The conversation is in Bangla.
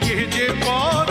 কে যে পর